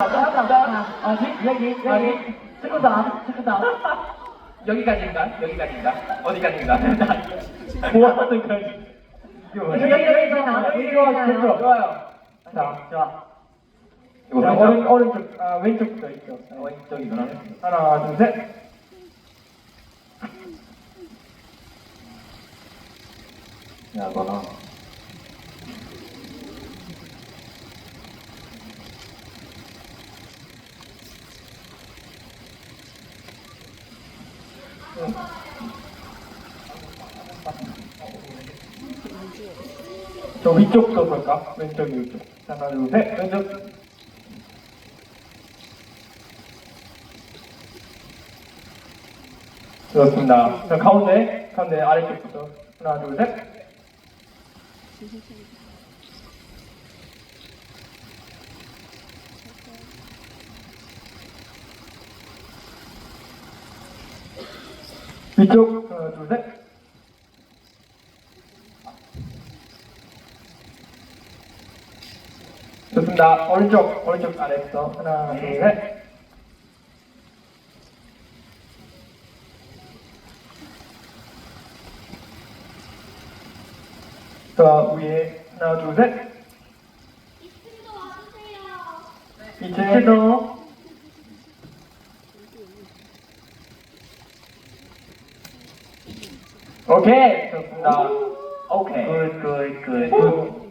아, 여기, 여기. 축구다, 축구다. 여기까지인가? 여기까지인가? 어디까지인가? 뭐 하는 거야? 여기, 여기 있잖아. 여기 좋아. 좋아요. 자, 좋아. 이거 자, 왼쪽? 오른, 오른쪽, 아, 왼쪽부터 있죠. 왼쪽이구나. 하나, 둘, 셋. 야, 너나. 저 위쪽도 볼까? 왼쪽, 위쪽. 하나, 둘, 셋. 왼쪽. 좋습니다. 자, 가운데, 가운데 아래쪽부터. 하나, 둘, 셋. 위쪽, 하나, 둘, 셋. 좋습니다. 오른쪽, 오른쪽 아래부터. 하나, 둘, 셋. 자, 위에 하나, 둘, 셋. 이층도 오케이, 좋습 니다. 오케이. 굿, 굿, 굿.